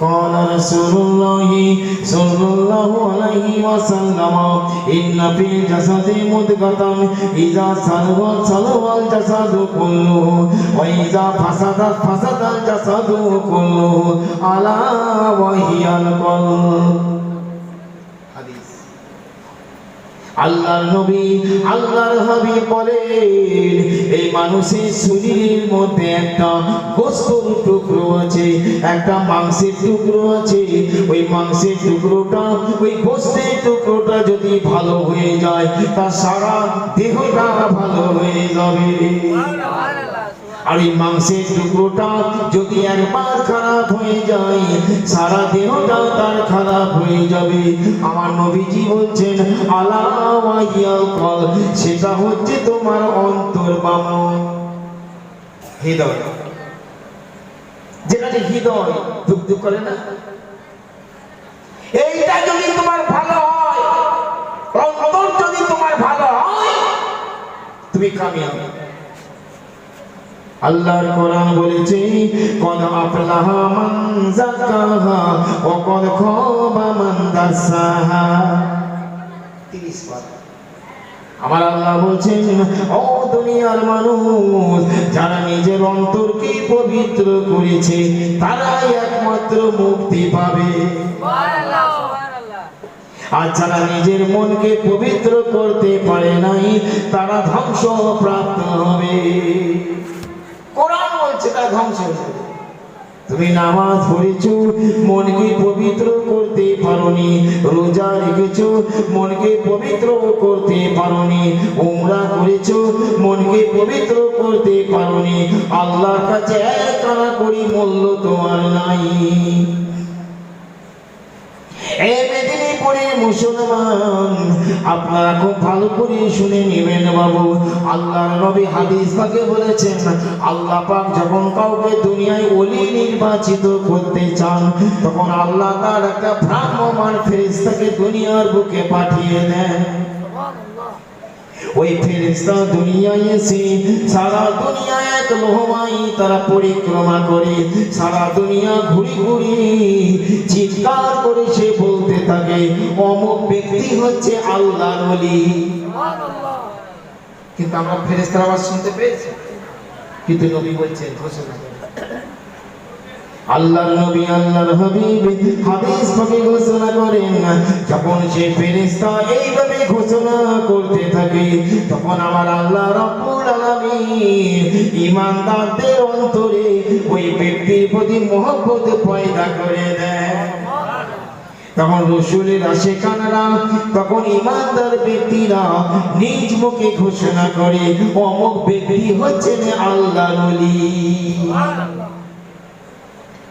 قال رسول الله صلى الله عليه وسلم إن في الجسد مدغة إذا صلوت صلوى الجسد كله وإذا فسدت فسد الجسد كله ألا وهي القلب আল্লাহর নবী, আল্লাহর হাবিব বলেন, এই মানুষের শরীরের মধ্যে একটা গোস্তর টুকরো আছে, একটা মাংসের টুকরো আছে। ওই মাংসের টুকরোটা, ওই গোস্তের টুকরোটা যদি ভালো হয়ে যায়, তা সারা দেহটা ভালো হয়ে যাবে। আর এই মাংসের টুকরোটা যদি একবার খারাপ হয়ে যায়, সারা দেহটা তার খারাপ হয়ে যাবে। আমার নবীজি বলছেন আলাওয়াইয়াল কল সেটা হচ্ছে তোমার অন্তর বাম হৃদয়। যেখানে হৃদয় দুঃখ দুঃখ করে না? এইটা যদি তোমার ভালো হয়, অন্তর যদি তোমার ভালো হয়, তুমি কামিয়াব। আল্লাহর কোরআন বলেছে, কদ আফলাহা মান যাকাহা ওয়া কদ খাবা মান দাসাহা। 30 বার। আমার আল্লাহ বলছেন, ও দুনিয়ার মানুষ, যারা নিজের অন্তরকে পবিত্র করেছে, তারাই একমাত্র মুক্তি পাবে। আর যারা নিজের মনকে পবিত্র করতে পারে নাই, তারা ধ্বংস প্রাপ্ত হবে। কোরআন বলছে, তারা ধ্বংস হয়ে যাবে। তুমি নামাজ পড়েছো, মনকে পবিত্র করতে পারোনি, রোজা রেখেছো, মনকে পবিত্র করতে পারোনি, উমরা করেছ, মনকে পবিত্র করতে পারোনি। আল্লাহর কাছে এক করি মূল্য তোমার নাই এ মেদিনীপুরের মুসলমান। আপনারা খুব ভালো করে শুনে নেবেন বাবু। আল্লাহর নবী হাদিস পাকে বলেছেন, আল্লাহ পাক যখন কাউকে দুনিয়ায় ওলি নির্বাচিত করতে চান, তখন আল্লাহ তার একটা ভ্রাম্যমান ফেরিস্তাকে দুনিয়ার বুকে পাঠিয়ে দেন। ওই ফেরেশতা দুনিয়ায় এসে সারা দুনিয়া এক লোহমাই তারা পরিক্রমা করে সারা দুনিয়া ঘুরি ঘুরি চিৎকার করে সে বলতে থাকে অমুক ব্যক্তি হচ্ছে আল্লাহর ওলি। কিন্তু আমরা ফেরেশতার আওয়াজ শুনতে পেয়েছি। কিন্তু নবী বলছেন ঘোষণা করে। আল্লাহর নবী, আল্লাহর হাবিব, হাদিস পাকে ঘোষণা করেন। যখন সে ফেরেশতা এইভাবে ঘোষণা করতে থাকে, তখন আমার আল্লাহ রাব্বুল আলামিন ঈমানদারদের অন্তরে ওই ব্যক্তির প্রতি মহব্বত পয়দা করে দেয় তখন রসুলের আশেকানরা তখন ইমানদার ব্যক্তিরা নিজ মুখে ঘোষণা করে, অমুক ব্যক্তি হচ্ছেন আল্লাহর ওলি।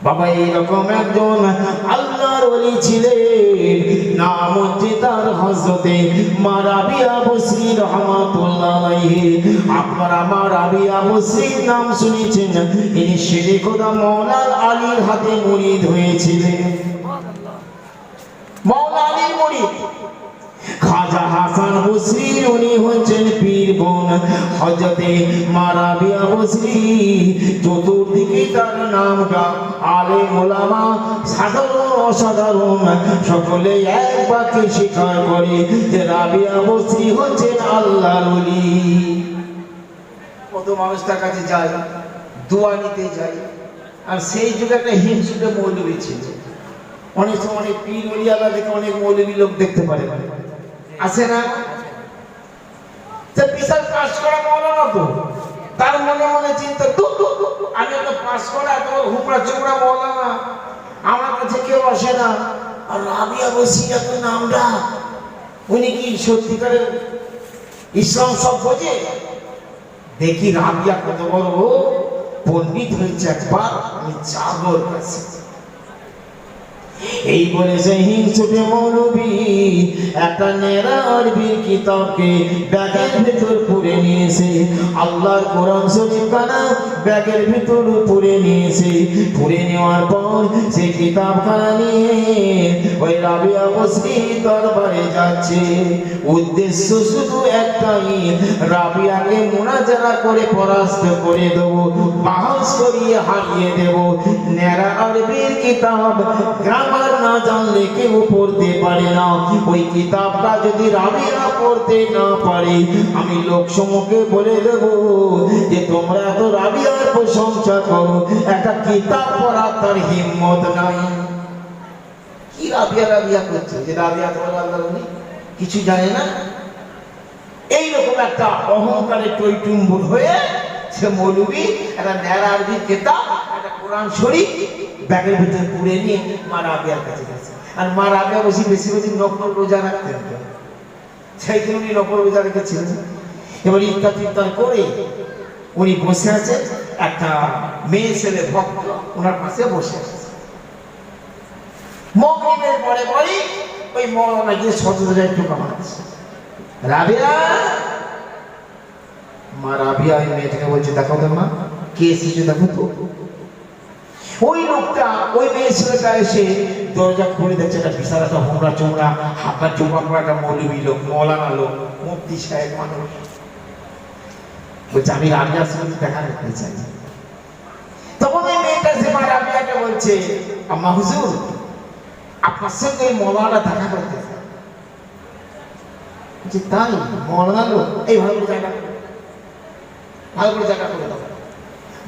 বাবা, এইরকম একজন আল্লাহর ওলি ছিলেন। নাম হচ্ছে তার হজরতে মারাবিয়া বসরি রহমাতুল্লাহ আপনারা মারাবিয়া বসরির নাম শুনেছেন। ইনি শেরে খোদা মৌলাল আলীর হাতে মুরিদ হয়েছিলেন। মৌলা আলীর মুরিদ খাজা হাসান বসরির উনি হচ্ছেন পীর বোন হজরতে মারাবিয়া বসরি চতুর্দিকে তার নামটা আলে মোলামা সাধারণ অসাধারণ, সকলে এক বাক্যে স্বীকার করে যে রাবিয়া বসরি হচ্ছেন আল্লাহর ওলি। কত মানুষ তার কাছে যায়, দোয়া নিতে যায়, আর সেই যুগে একটা হিংসুটে মৌলবী ছিল। অনেক সময় অনেক পীর ওলিয়ালা দেখে অনেক মৌলবী লোক দেখতে পারে। আছে না? বিশাল পাস করা মৌলানা তো, তার মনে মনে চিন্তা একটা পাস করা এত হুমড়া চুমড়া মৌলানা, আমার কাছে কেউ আসে না। আর রাবিয়া বসি এত নামটা? উনি কি সত্যিকারের ইসলাম সব বোঝে দেখি রাবিয়া কত বড়, পণ্ডিত হয়েছে একবার, আমি যাব কাছে। এই বলে সেই হিংসুটে একটা নেড়া আরবির কিতাবকে ব্যাগের ভেতর পুরে নিয়েছে। আল্লাহর কোরআন শরীফ কানা ব্যাগের ভিতর পুরে নিয়েছে। পুরে নেওয়ার পর সেই কিতাবখানা নিয়ে ওই রাবিয়া বসরি দরবারে যাচ্ছে। উদ্দেশ্য শুধু একটাই, রাবিয়াকে মোনাজারা করে পরাস্ত করে দেব, বাহাস করিয়ে হারিয়ে দেব। ন্যাড়া আরবির কিতাব গ্রামার না জানলে কেউ পড়তে পারে না। ওই কিতাবটা যদি রাবিয়া পড়তে না পারে, আমি লোক সমুখে বলে দেব যে তোমরা তো রাবিয়ার প্রশংসা করো একটা কিতাব পড়ার তার হিম্মত নাই। কি রাবিয়া রাবিয়া করছে? যে রাবিয়া তোমার আল্লাহ উনি কিছু জানে না। এইরকম একটা অহংকারে টইটুম্বুর হয়ে সে মৌলবী একটা ন্যাড়া আরবি কেতাব, একটা কোরআন শরীফ ব্যাগের ভিতরে পুড়ে নিয়ে মা রাবিয়ার কাছে গেছে। আর মা রাবিয়া বসে বেশি বেশি নকল রোজা রাখতেন। সেই দিন উনি নকল রোজা রেখেছিলেন। এবার টিফতার করে উনি বসে আছে একটা মেয়ে ছেলে ভক্ত, ওনার পাশে বসে আছে। মগরিবের পরে পরে ওই মৌলানা গিয়ে সততা একটু কামাচ্ছে রাবিয়া! মা রাবিয়া ওই মেয়েটাকে বলছে, দেখো তো মা, কে এসেছে দেখো তো। ওই লোকটা, ওই মেয়ে ছেলেটা এসে দরজা খুলে দেখছে, একটা বিশাল একটা হোমরা চোমরা হাফা চোপা পরা একটা মৌলবী লোক, মৌলানা লোক মুক্তি সাহেব মানুষ। বলছে, আমি রাবিয়ার সঙ্গে দেখা করতে চাই। তখন ওই মেয়েটা রাবিয়াকে বলছে, আম্মা হুজুর, আপনার সঙ্গে দেখা করতে চাই। তাই? লোক? এই ভালো করে জায়গা ভালো করে জায়গা করে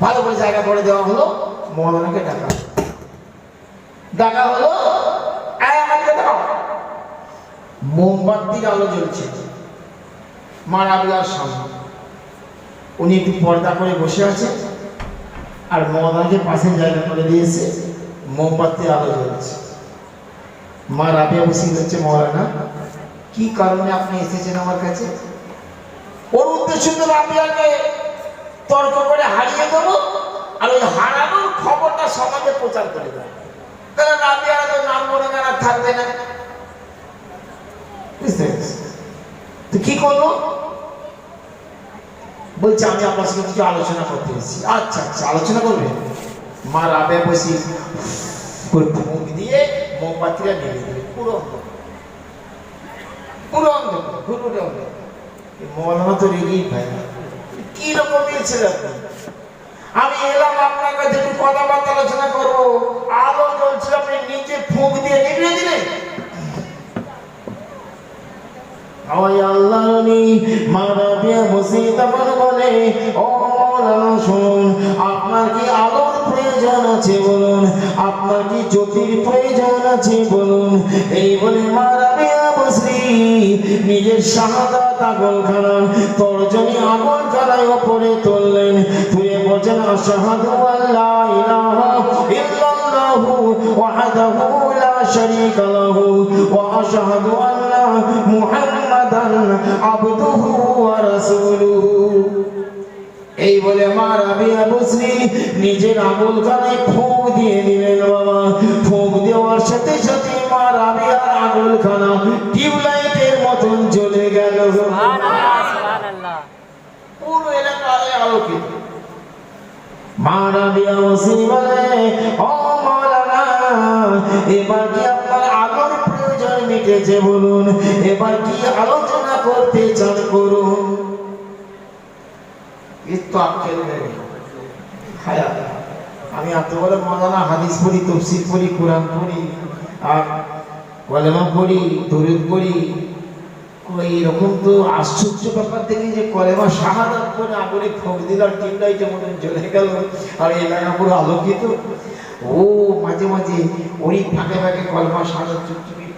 ভালো করে জায়গা করে দেওয়া হলো মৌলানাকে ডাকা ডাকা হলো, "এই আমাকে দাও। মোমবাতির আলো জ্বলছে। মা রাবিয়ার সামনে। উনি একটু পর্দা করে বসে আছে আর মৌলানাকে পাশে জায়গা করে দিয়েছে, মোমবাতি আলো জ্বলছে। মা রাবিয়া বসে হচ্ছে মৌলানা কি কারণে আপনি এসেছেন আমার কাছে? ওর উদ্দেশ্য তো রাবিয়াকে তর্ক করে হারিয়ে দেবো আর ওই হারানোর খবরটা সমাজে প্রচার করে দেয় তাহলে রাবিয়ার তো নাম মনে আর থাকবে না। বুঝতে? তো কি করল? বলছে আমি আপনার সঙ্গে কিছু আলোচনা করতে এসেছি। আচ্ছা আচ্ছা আলোচনা করবে? মা রাবে বসি করে মুখ দিয়ে মোমবাতিটা নিয়ে দিবে পুরো। পুরো অন্ধকার, পুরো অন্ধকার। মৌলানা তো রেগেই পায় কি রকম দিয়েছিল আমি এলাম আপনার কাছে একটু কথাবার্তা আলোচনা করব। আলো জ্বলছিল আপনি নিচে ফুঁক দিয়ে নিভিয়ে দিলেন ওই আল্লাহনি মারাবিয়া বসে তখন বলে, ও মৌলানা শুনুন, আপনার কি আলোর প্রয়োজন আছে বলুন, আপনার কি জ্যোতির প্রয়োজন আছে বলুন? এই বলে মারাবিয়া বসরি নিজের শাহাদাত আগলখানা তর্জনী আগলখানায় ওপরে তুললেন, তুলে বলছেন, আশহাদু আল্লা ইলাহা ইল্লাল্লাহু ওয়াহদাহু লা শারীকা লাহু ওয়া আশহাদু মুহাম্মাদান আবদুহু ওয়া রাসূলুহু। এই বলে মা রাবিয়া বসরি নিজের আঙুল কানে ফুঁক দিয়ে দিলেন বাবা। ফুঁক দেওয়ার সাথে সাথে মা রাবিয়ার আঙুল খানা টিউবলাইটের মতন জ্বলে গেল। পুরো এলাকায় আলোকিত। মা রাবিয়া বসরি বলে ও মাওলানা এবার কি মিটেছে বলুন, এবার কি আলোচনা করতে চান করুন? আমি এত বড় মজানা হাদিস পড়ি, তফসিল পড়ি, কোরআন পড়ি, আর কলেমা পড়ি, দরুদ পড়ি। ওই এরকম তো আশ্চর্য ব্যাপার দেখি যে কলেমা শাহাদাত করে আগুনে ফোক দিল আর টিম লাইটে মনে জ্বলে গেল। আর এলাকা পুরো আলোকিত। ও, মাঝে মাঝে ওই ফাঁকে ফাঁকে কলেমা শাহাদাত চুপচুপি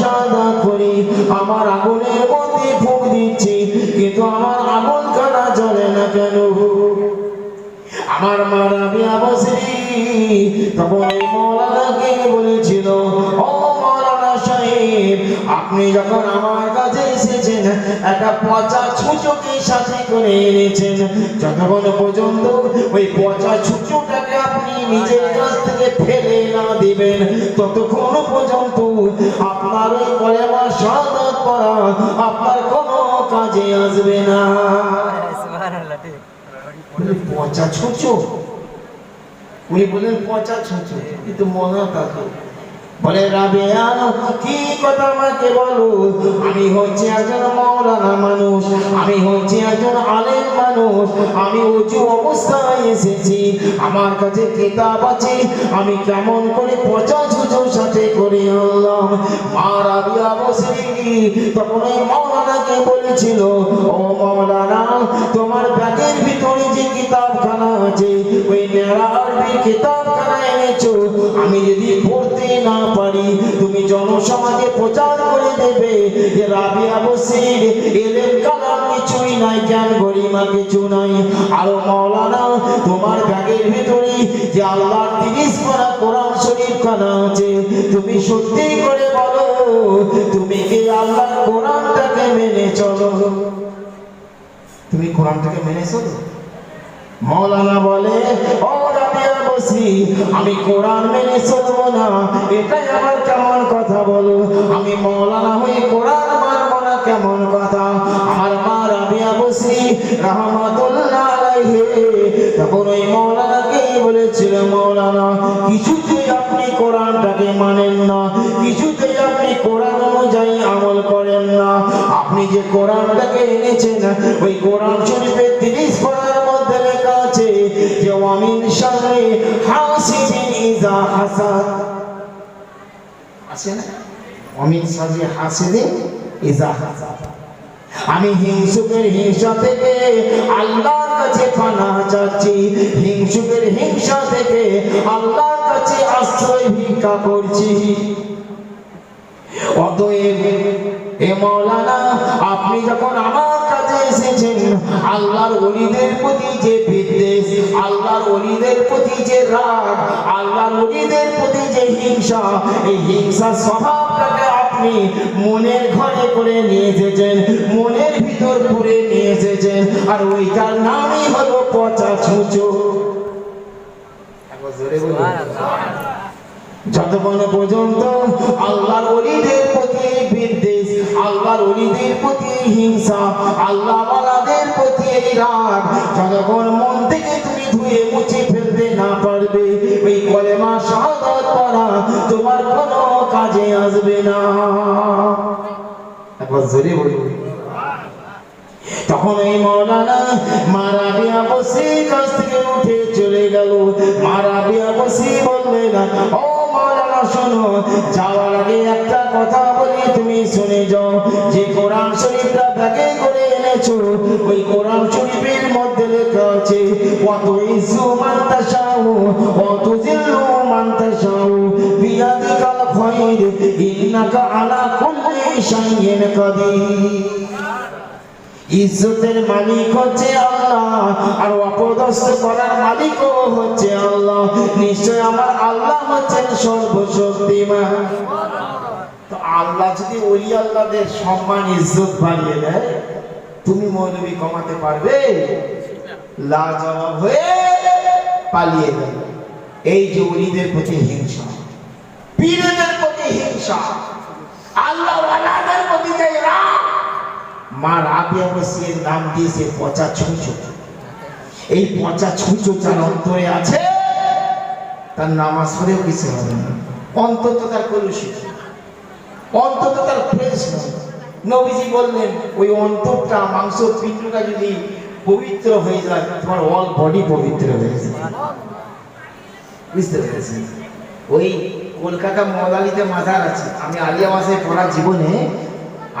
শাহাদত করি। আমার আগুনের মধ্যে ফুক দিচ্ছি, কিন্তু আমার আগুন না কেন? আমার তখন ওই মৌলানাকে বলেছিল আপনি যখন আমার কাছে এসেছেন, একটা পচা ছুঁচোকে সাথে করে এনেছেন। যতক্ষণ পর্যন্ত ওই পচা আপনি নিজের কাছ থেকে ফেলে না দিবেন। ততক্ষণ পর্যন্ত আপনার ওই কলেমা সাদাত করা আপনার কোনো কাজে আসবে না। পচা ছুঁচো। উনি বললেন পচা ছুঁচো কিন্তু মনে থাকে বলে রাবেয়া কি কথা আমাকে বলো? আমি হচ্ছে একজন মৌলানা মানুষ, আমি হচ্ছে একজন আলেম মানুষ, আমি উঁচু অবস্থায় এসেছি, আমার কাছে কিতাব আছে, আমি কেমন করে পচা ছুঁচোর সাথে করে আনলাম। মা রাবিয়া বসরি তখন ওই মৌলানাকে বলেছিল, ও মৌলানা, তোমার ব্যাগের ভিতরে যে কিতাবখানা আছে, ওই ন্যাড়া আরবি আমি যদি না পারি, তুমি জনসমাজে প্রচার করে দেবে। যে কালাম কিছুই নাই, জ্ঞান গরিমা কিছু নাই। আর মৌলানা তোমার ব্যাগের ভিতরে যে আল্লাহর তিরিশ পারা কোরআন শরীফ আছে, তুমি সত্যি করে বলো, তুমি কি আল্লাহর কোরআনটাকে মেনে চলো? তুমি কোরআনটাকে মেনে চলো? মৌলানা বলে, ও বসি আমি কোরআন মেনে চলবো না। এটাই আমার কেমন কথা বলো আমি মৌলানা হয়ে কোরআন না কেমন কথা? আমার মা রাবিয়া বসি রহমাতুল্লাহ তখন ওই মৌলানাকে বলেছিল, মৌলানা, কিছুতেই আপনি কোরআনটাকে মানেন না। কিছুতেই আপনি কোরআন অনুযায়ী আমল করেন না। আপনি যে কোরআনটাকে এনেছেন, ওই কোরআন শরীফের তিরিশ পড়ার ওয়ামিন শাররি হাসিদিন ইজা হাসাদ আছে না? ওয়ামিন শাররি হাসিদিন হাসাদ আমি হিংসুকের হিংসা থেকে আল্লাহর কাছে পানা চাচ্ছি। হিংসুকের হিংসা থেকে আল্লাহর কাছে আশ্রয় ভিক্ষা করছি। অতএব এ মৌলানা, আপনি যখন আমার এসেছেন। আল্লাহর অলিদের প্রতি যে বিদ্বেষ, আল্লাহর অলিদের প্রতি যে রাগ, আল্লাহর অলিদের প্রতি যে হিংসা, এই হিংসা স্বভাবটাকে আপনি মনের ঘরে করে নিয়ে এসেছেন, মনের ভিতর করে নিয়ে এসেছেন, আর ওইটার নামই হলো পচা ছুঁচো। যতক্ষণ পর্যন্ত আল্লাহর অলিদের প্রতি বিদ্বেষ, আল্লাহর অলিদের প্রতি হিংসা, আল্লাহ ওয়ালাদের প্রতি এই রাগ। যতক্ষণ মন থেকে তুমি ধুয়ে মুছে ফেলতে না পারবে। শাহাদাত পড়া তোমার কোনো কাজে আসবে না। একবার জোরে তখন এই মৌলানা মারা বিয়া বসি কাছ থেকে উঠে চলে গেল। মারা বিয়া ও মৌলানা শোনো যাওয়ার আগে একটা কথা বলি, তুমি শুনে যাও। যে কোরআন শরীফটা ব্যাগে করে এনেছো, ওই কোরআন শরীফের মধ্যে লেখা আছে ইসু জিল্লু বিয়াদিকাল ইন্নাকা আলা কুল্লি কাদির। ইজ্জতের মালিক হচ্ছে আল্লাহ, আর অপদস্থ করার মালিকও হচ্ছে আল্লাহ। নিশ্চয় আমার আল্লাহ হচ্ছেন সর্বশক্তিমান তো আল্লাহ যদি আল্লাহদের সম্মান, ইজ্জত বাড়িয়ে দেয়, তুমি মৌলবি কমাতে পারবে। লাজবাব হয়ে পালিয়ে এই যে ওলিদের প্রতি হিংসা, পীরদের প্রতি হিংসা আল্লাহ প্রতি যে মা নাম দিয়েছে পচা ছুঁচো। এই পচা ছুঁচো যার অন্তরে আছে তার নামাজ পড়েও কিছু হবে না। অন্তত তার কলুষিত অন্তত তার ফ্রেশ নয় নবীজি বললেন, ওই অন্তরটা, মাংস পিণ্ডটা যদি পবিত্র হয়ে যায়, তোমার অল বডি পবিত্র হয়ে যায়। বুঝতে পেরেছেন? ওই কলকাতা মদালিতে মাজার আছে। আমি আলিয়া মাসে পড়া জীবনে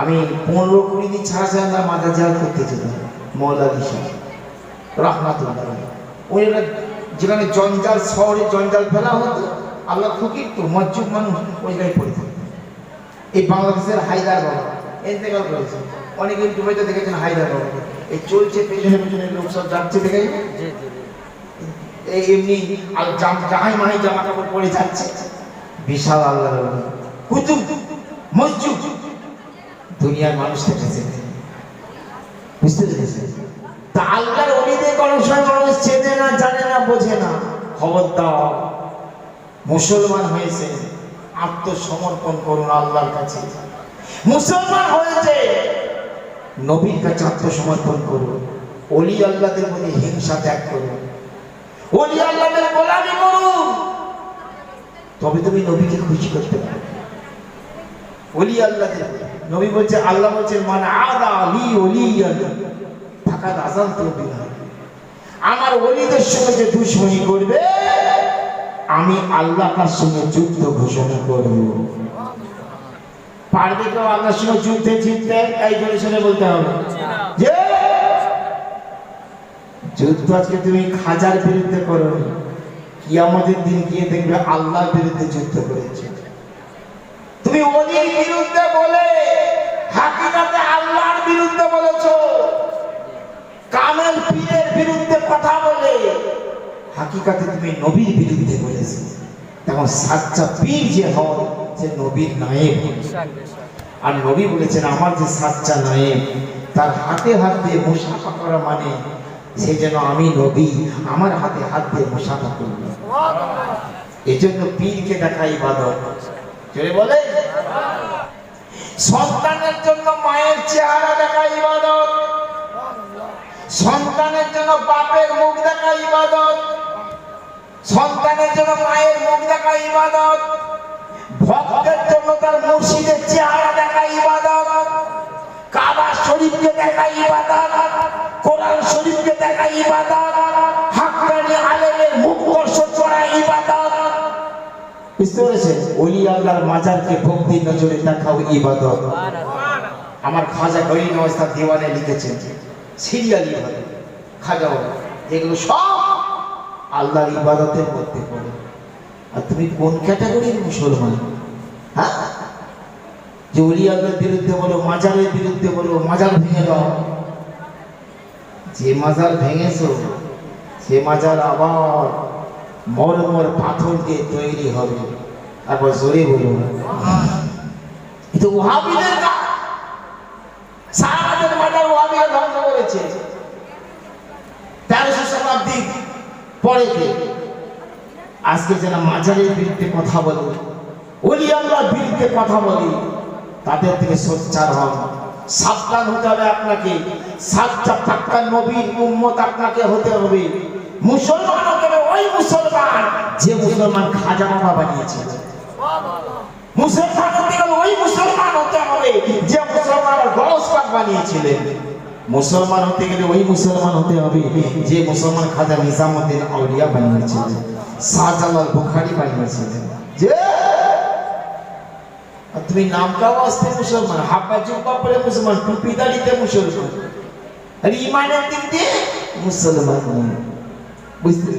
আমি পনেরো কুড়ি দিন ছাড়া ছাড়া আমরা মাজার জাল করতে যেতাম মৌলালি সাহেব, রহমাতুল্লাহ ওই একটা যেখানে জঞ্জাল শহরে জঞ্জাল ফেলা হতো আল্লাহ ফকির তো মজ্জুব মানুষ ওই জায়গায় পড়ে থাকতো। এই বাংলাদেশের হায়দার বাবা এতেকাল করেছে অনেকে দুবাইতে দেখেছেন হায়দার বাবা। এই চলছে পেছনে পেছনে লোক সব যাচ্ছে দেখে। এই এমনি আর জাহাই মাহাই জামা কাপড় পরে যাচ্ছে। বিশাল আল্লাহ কুতুব মসজিদ। দুনিয়ার মানুষ দেখেছে। বুঝতে পেরেছে তা আল্লাহর অলিদের কোনো সময় না জানে না, বোঝে না। খবর দাও মুসলমান হয়েছে, আত্মসমর্পণ করুন আল্লাহর কাছে। মুসলমান হয়েছে, নবীর কাছে আত্মসমর্পণ করুন। অলি আল্লাহদের মধ্যে হিংসা ত্যাগ করুন। অলি আল্লাহদের গোলামি করুন। তবে তুমি নবীকে খুশি করতে পারবে অলি আল্লাহদের নবী বলছে, আল্লাহ বলছে মানে আদা আলি অলি থাকা রাজান তো বিনা আমার অলিদের সঙ্গে যে দুশ্মনী করবে, আমি আল্লাহ তার সঙ্গে যুদ্ধ ঘোষণা করব। পারবে কেউ আল্লাহর সঙ্গে যুদ্ধে জিততে? এই জোরে বলতে হবে। যে যুদ্ধ আজকে তুমি খাজার বিরুদ্ধে করো। কিয়ামতের দিন গিয়ে দেখবে আল্লাহর বিরুদ্ধে যুদ্ধ করেছে। তুমি অলির বিরুদ্ধে বলে, হাকিকাতে আল্লাহর বিরুদ্ধে বলেছ। কামেল পীরের বিরুদ্ধে কথা বলে। হাকিকাতে তুমি নবীর বিরুদ্ধে বলেছ। তখন সাচ্চা পীর যে হয় সে নবীর নায়েব আর নবী বলেছেন, আমার যে সাচ্চা নায়েব, তার হাতে হাত দিয়ে মুসাফা করা মানে সে যেন আমি নবী, আমার হাতে হাত দিয়ে মুসাফা করব। এই জন্য পীরকে দেখা ইবাদত। জোরে বলে সন্তানের জন্য মায়ের চেহারা দেখা ইবাদত। সন্তানের জন্য বাপের মুখ দেখা ইবাদত। সন্তানের জন্য মায়ের মুখ দেখা ইবাদত। ভক্তের জন্য তার মুর্শিদের চেহারা দেখা ইবাদত। কাবা শরীফকে দেখা ইবাদত। কোরআন শরীফকে দেখা ইবাদত। হাক্কানি আলেমের মুখ দর্শন করা ইবাদত। বুঝতে পেরেছেন? ওলি আল্লাহর মাজারকে ভক্তির নজরে দেখাও ইবাদত। আমার খাজা গরিব অবস্থা দেওয়ানে লিখেছেন। সিরিয়ালি ভাবে খাজা যেগুলো সব আল্লাহর ইবাদতের মধ্যে পড়ে। আর তুমি কোন ক্যাটাগরির মুসলমান? হ্যাঁ? যে অলি বিরুদ্ধে বলো, মাজারের বিরুদ্ধে বলো, মাজার ভেঙে দাও। যে মাজার ভেঙেছো, সে মাজার আবার মরমর পাথর দিয়ে তৈরি হবে। তারপর জোরে বলুন কিন্তু ওহাবিদের কাজ মাজার ওহাবিরা ধ্বংস করেছে তেরোশো শতাব্দী পরেতে আজকে যারা মাজারের বিরুদ্ধে কথা বলে অলি আল্লাহর বিরুদ্ধে কথা বলে, তাদের থেকে সোচ্চার হন। সাবধান হতে হবে আপনাকে। সাতটা পাক্কা নবীর উম্মত আপনাকে হতে হবে। মুসলমান হতে হবে ওই মুসলমান যে মুসলমান খাজা বাবা বানিয়েছে। মুসলমান হতে গেলে ওই মুসলমান হতে হবে যে মুসলমান গলস বানিয়েছিলেন। মুসলমান হতে গেলে ওই মুসলমান হতে হবে যে মুসলমান খাজা নিজামুদ্দিন আউলিয়া বানিয়েছিলেন, শাহজালাল বুখারি বানিয়েছিলেন। যে? তুমি নামটাও আসতে মুসলমান? হাব্বা জুব্বা পরে মুসলমান, টুপি দাড়িতে মুসলমান। আর ইমানের দিক দিয়ে মুসলমান বুঝতে